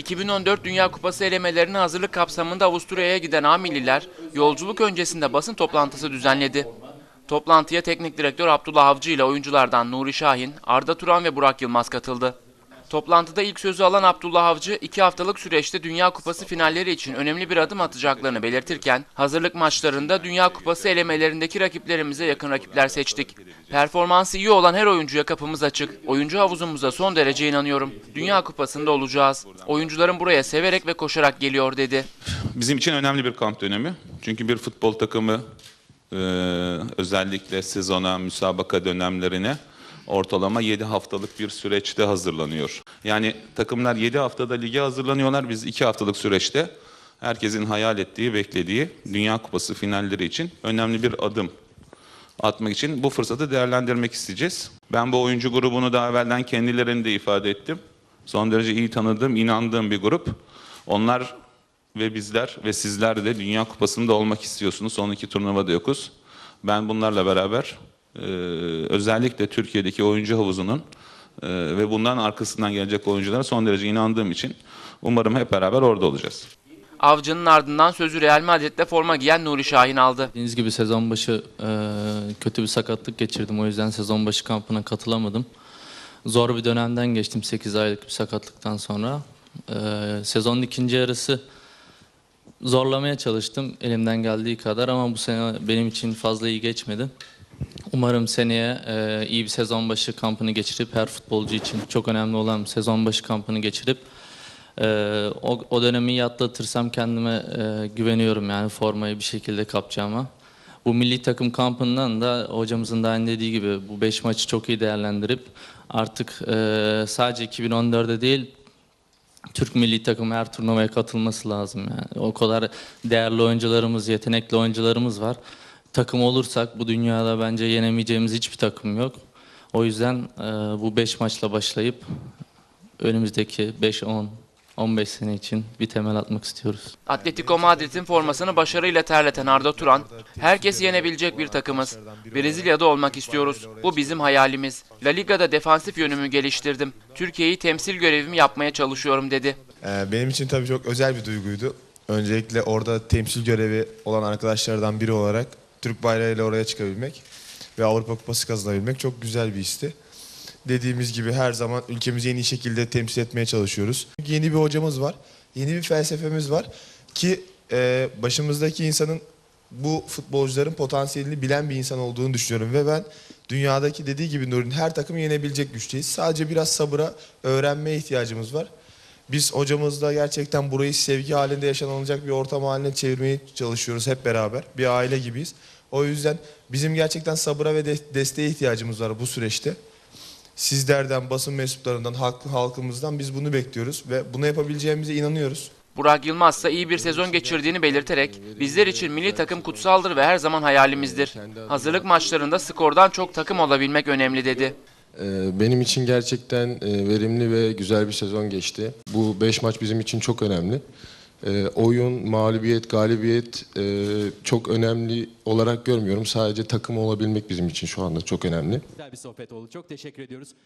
2014 Dünya Kupası elemelerine hazırlık kapsamında Avusturya'ya giden A milliler yolculuk öncesinde basın toplantısı düzenledi. Toplantıya teknik direktör Abdullah Avcı ile oyunculardan Nuri Şahin, Arda Turan ve Burak Yılmaz katıldı. Toplantıda ilk sözü alan Abdullah Avcı, iki haftalık süreçte Dünya Kupası finalleri için önemli bir adım atacaklarını belirtirken, hazırlık maçlarında Dünya Kupası elemelerindeki rakiplerimize yakın rakipler seçtik. Performansı iyi olan her oyuncuya kapımız açık. Oyuncu havuzumuza son derece inanıyorum. Dünya Kupası'nda olacağız. Oyuncuların buraya severek ve koşarak geliyor dedi. Bizim için önemli bir kamp dönemi. Çünkü bir futbol takımı özellikle sezona, müsabaka dönemlerine ortalama 7 haftalık bir süreçte hazırlanıyor. Yani takımlar 7 haftada lige hazırlanıyorlar. Biz 2 haftalık süreçte herkesin hayal ettiği, beklediği Dünya Kupası finalleri için önemli bir adım atmak için bu fırsatı değerlendirmek isteyeceğiz. Ben bu oyuncu grubunu daha evvelden kendilerini de ifade ettim. Son derece iyi tanıdığım, inandığım bir grup. Onlar ve bizler ve sizler de Dünya Kupası'nda olmak istiyorsunuz. Son iki turnuvada yokuz. Ben bunlarla beraber e, özellikle Türkiye'deki oyuncu havuzunun e, ve bundan arkasından gelecek oyunculara son derece inandığım için umarım hep beraber orada olacağız. Avcı'nın ardından sözü Real Madrid'de forma giyen Nuri Şahin aldı. Dediğiniz gibi sezon başı e, kötü bir sakatlık geçirdim. O yüzden sezon başı kampına katılamadım. Zor bir dönemden geçtim 8 aylık bir sakatlıktan sonra. E, sezonun ikinci yarısı zorlamaya çalıştım elimden geldiği kadar ama bu sene benim için fazla iyi geçmedi. Umarım seneye e, iyi bir sezon başı kampını geçirip her futbolcu için çok önemli olan sezon başı kampını geçirip e, o, o dönemi iyi kendime e, güveniyorum yani formayı bir şekilde kapacağıma. Bu milli takım kampından da hocamızın da dediği gibi bu 5 maçı çok iyi değerlendirip artık e, sadece 2014'de değil Türk milli takımı her turnuvaya katılması lazım yani. O kadar değerli oyuncularımız, yetenekli oyuncularımız var. Takım olursak bu dünyada bence yenemeyeceğimiz hiçbir takım yok. O yüzden e, bu 5 maçla başlayıp önümüzdeki 5 10 15 sene için bir temel atmak istiyoruz. Atletico Madrid'in formasını başarıyla terleten Arda Turan, herkes yenebilecek bir takımız. Brezilya'da olmak istiyoruz. Bu bizim hayalimiz. La Liga'da defansif yönümü geliştirdim. Türkiye'yi temsil görevimi yapmaya çalışıyorum dedi. Ee, Benim için tabii çok özel bir duyguydu. Öncelikle orada temsil görevi olan arkadaşlardan biri olarak Türk bayrağıyla oraya çıkabilmek ve Avrupa Kupası kazanabilmek çok güzel bir histi. Dediğimiz gibi her zaman ülkemizi en iyi şekilde temsil etmeye çalışıyoruz. Yeni bir hocamız var, yeni bir felsefemiz var ki e, başımızdaki insanın bu futbolcuların potansiyelini bilen bir insan olduğunu düşünüyorum ve ben dünyadaki dediği gibi Nur'un her takımı yenebilecek güçteyiz. Sadece biraz sabıra, öğrenmeye ihtiyacımız var. Biz hocamızla gerçekten burayı sevgi halinde yaşanılacak bir ortam haline çevirmeye çalışıyoruz hep beraber. Bir aile gibiyiz. O yüzden bizim gerçekten sabıra ve de- desteğe ihtiyacımız var bu süreçte. Sizlerden, basın mensuplarından, halk, halkımızdan biz bunu bekliyoruz ve bunu yapabileceğimize inanıyoruz. Burak Yılmaz ise iyi bir sezon geçirdiğini belirterek bizler için milli takım kutsaldır ve her zaman hayalimizdir. Hazırlık maçlarında skordan çok takım olabilmek önemli dedi. Ee, Benim için gerçekten e, verimli ve güzel bir sezon geçti. Bu 5 maç bizim için çok önemli. Ee, Oyun, mağlubiyet, galibiyet e, çok önemli olarak görmüyorum. Sadece takım olabilmek bizim için şu anda çok önemli. Güzel bir sohbet oldu. Çok teşekkür ediyoruz.